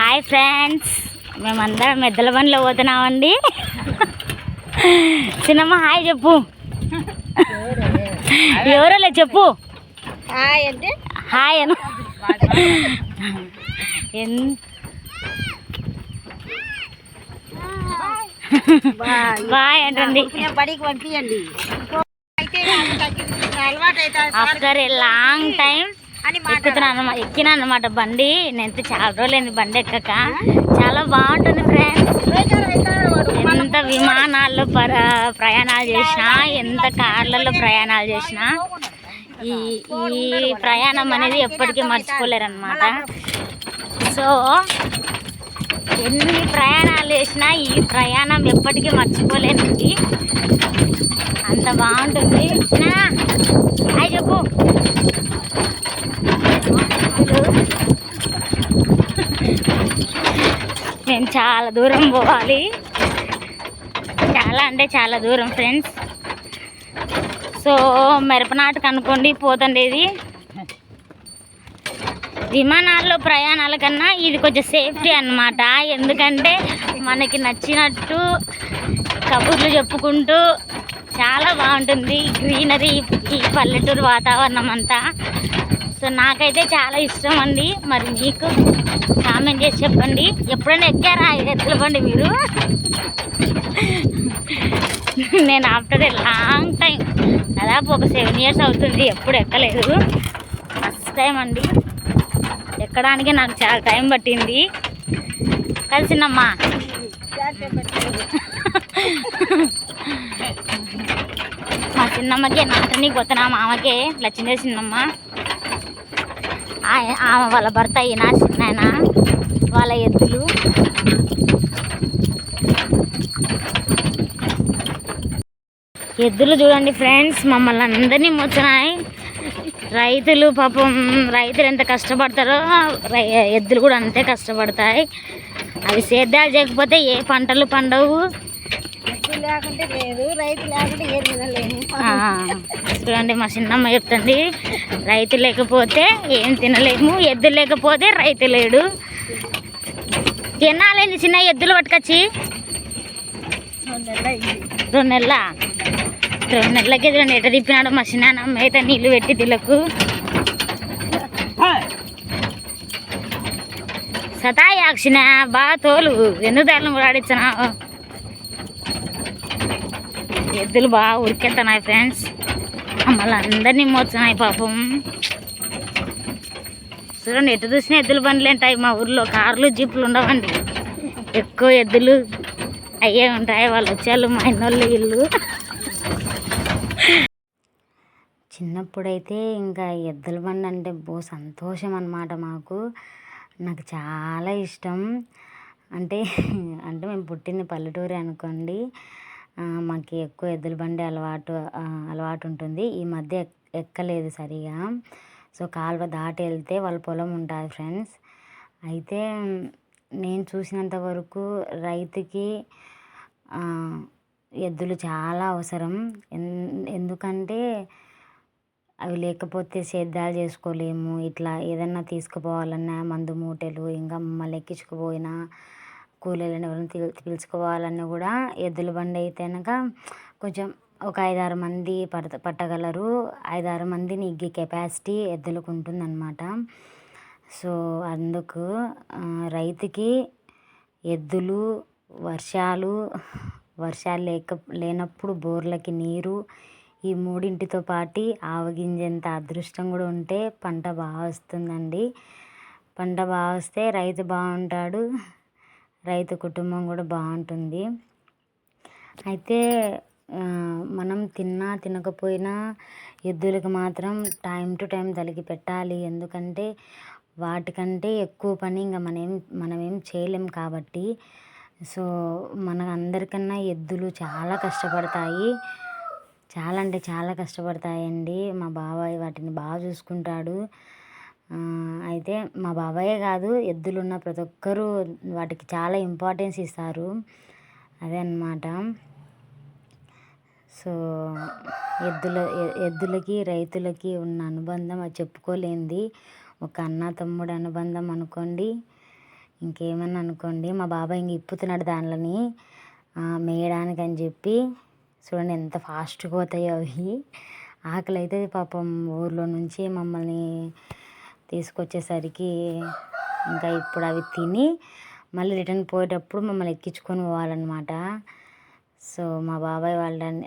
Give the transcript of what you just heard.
Hi friends మేమందరం మెద్దల బండిలో పోతున్నామండి. చిన్నమ్మ హాయ్ చెప్పు. ఎవరోలే చెప్పు. హాయ్ అంటే? హాయ్ అను. ఎన్- బాయ్ అంటండి. బడికి పంపించండి ఆఫ్టర్ ఏ లాంగ్ టైం అని ఎక్కుతున్నాను అనమాట ఎక్కిన అనమాట బండి. నేను చాలా రోజులైంది బండి ఎక్కక. చాలా బాగుంటుంది ఫ్రెండ్స్. ఎంత విమానాల్లో పర ప్రయాణాలు చేసినా ఎంత కార్లలో ప్రయాణాలు చేసినా ఈ ఈ ప్రయాణం అనేది ఎప్పటికీ మర్చిపోలేరు అనమాట సో ఎన్ని ప్రయాణాలు చేసినా ఈ ప్రయాణం ఎప్పటికీ మర్చిపోలేనండి. అంత బాగుంటుంది. చెప్పు. మేము చాలా దూరం పోవాలి. చాలా అంటే చాలా దూరం ఫ్రెండ్స్ సో మిరపనాటకు అనుకోండి పోతుండేది విమానాల్లో ప్రయాణాల కన్నా ఇది కొంచెం సేఫ్టీ అన్నమాట. ఎందుకంటే మనకి నచ్చినట్టు కబుర్లు చెప్పుకుంటూ చాలా బాగుంటుంది గ్రీనరీ ఈ పల్లెటూరు వాతావరణం అంతా. సో నాకైతే చాలా ఇష్టం అండి. మరి మీకు కామెంట్ చేసి చెప్పండి. ఎప్పుడైనా ఎక్కారా? ఈ ఎద్దుల బండి మీరు? నేను ఆఫ్టర్ ఏ లాంగ్ టైం దాదాపు ఒక సెవెన్ ఇయర్స్ అవుతుంది. ఎప్పుడు ఎక్కలేదు. ఫస్ట్ టైం అండి. ఎక్కడానికి నాకు చాలా టైం పట్టింది. కలిసిందమ్మా మా చిన్నమ్మకే నాటని కొత్త నా మామకే లక్ష్మీ చిన్నమ్మ. ఆమె వాళ్ళ భర్త అయినా చిన్న వాళ్ళ ఎద్దులు. ఎద్దులు చూడండి ఫ్రెండ్స్ మమ్మల్ని అందరినీ మోస్తున్నాయి రైతులు పాపం రైతులు ఎంత కష్టపడతారో రై- ఎద్దులు కూడా అంతే కష్టపడతాయి. అవి సేద్యాలు చేయకపోతే ఏ పంటలు పండవు. లేకుంటే లేదు రైతు లేకుంటే ఏం తినలేము. ఆ, చూడండి మా చిన్నమ్మ చెప్తుంది రైతు లేకపోతే ఏం తినలేము ఎద్దు లేకపోతే రైతు లేడు. తినాలేంది చిన్న ఎద్దులు పట్టుకొచ్చి? రెండు నెలల? రెండు నెలలకి రెండు ఎట తిప్పినాడు మా చిన్న మేత నీళ్ళు పెట్టి తిలకు. సతాయి అక్షిన బాగా తోలు ఎందుకు దారిలో మురాడిచ్చినావు ఎద్దులు బాగా ఉరికెళ్తున్నాయి ఫ్రెండ్స్. మళ్ళీ అందరినీ మోస్తున్నాయి పాపం. చూడండి ఎటు చూసినా ఎద్దులు బండ్లు ఉంటాయి మా ఊర్లో. కార్లు జీపులు ఉండవండి. ఎక్కువ ఎద్దులు అయ్యే ఉంటాయి. వాళ్ళు వచ్చేవాళ్ళు మా ఇన్నోళ్ళు ఇల్లు చిన్నప్పుడైతే ఇంకా ఎద్దుల బండి అంటే బో సంతోషం అన్నమాట మాకు. నాకు చాలా ఇష్టం. అంటే అంటే మేము పుట్టింది పల్లెటూరు అనుకోండి. మాకు ఎక్కువ ఎద్దుల బండి అలవాటు అలవాటు ఉంటుంది. ఈ మధ్య ఎక్- ఎక్కలేదు సరిగా. సో కాలువ దాటి వెళ్తే వాళ్ళ పొలం ఉంటుంది ఫ్రెండ్స్. అయితే నేను చూసినంత వరకు రైతుకి ఎద్దులు చాలా అవసరం. ఎన్- ఎందుకంటే అవి లేకపోతే సేద్యాలు చేసుకోలేము. ఇట్లా ఏదన్నా తీసుకుపోవాలన్నా మందు మూటలు ఇంకా మమ్మల్ని ఎక్కించుకుపోయినా కూలీలను ఎవరైనా పిలు పిలుచుకోవాలన్నా కూడా ఎద్దుల బండి అయితే కనుక కొంచెం ఒక ఐదారు మంది పడత పట్టగలరు. ఐదారు మంది నిగ్గి కెపాసిటీ ఎద్దులకు ఉంటుందన్నమాట. సో అందుకు రైతుకి ఎద్దులు వర్షాలు వర్షాలు లేక లేనప్పుడు బోర్లకి నీరు ఈ మూడింటితో పాటి ఆవగింజంత అదృష్టం కూడా ఉంటే పంట బాగా వస్తుందండి. పంట బాగా వస్తే రైతు బాగుంటాడు. రైతు కుటుంబం కూడా బాగుంటుంది. అయితే మనం తిన్నా తినకపోయినా ఎద్దులకు మాత్రం టైం టు టైం తలిగి పెట్టాలి. ఎందుకంటే వాటికంటే ఎక్కువ పని ఇంకా మనం మనమేం చేయలేం కాబట్టి. సో మన అందరికన్నా ఎద్దులు చాలా కష్టపడతాయి. చాలా అంటే చాలా కష్టపడతాయండి. మా బాబాయ్ వాటిని బాగా చూసుకుంటాడు. అయితే మా బాబాయే కాదు ఎద్దులు ఉన్న ప్రతి ఒక్కరూ వాటికి చాలా ఇంపార్టెన్స్ ఇస్తారు. అదే అన్నమాట. సో ఎద్దుల ఎద్దులకి రైతులకి ఉన్న అనుబంధం అది చెప్పుకోలేనిది ఒక అన్న తమ్ముడు అనుబంధం అనుకోండి ఇంకేమన్నా అనుకోండి మా బాబాయ్ ఇంక ఇప్పుతున్నాడు దానిలని మేయడానికి అని చెప్పి చూడండి ఎంత ఫాస్ట్గా పోతాయో అవి. ఆకలి అయితే పాపం ఊర్లో నుంచి మమ్మల్ని తీసుకొచ్చేసరికి ఇంకా ఇప్పుడు అవి తిని మళ్ళీ రిటర్న్ పోయేటప్పుడు మమ్మల్ని ఎక్కించుకొని పోవాలన్నమాట. సో మా బాబాయ్ వాళ్ళని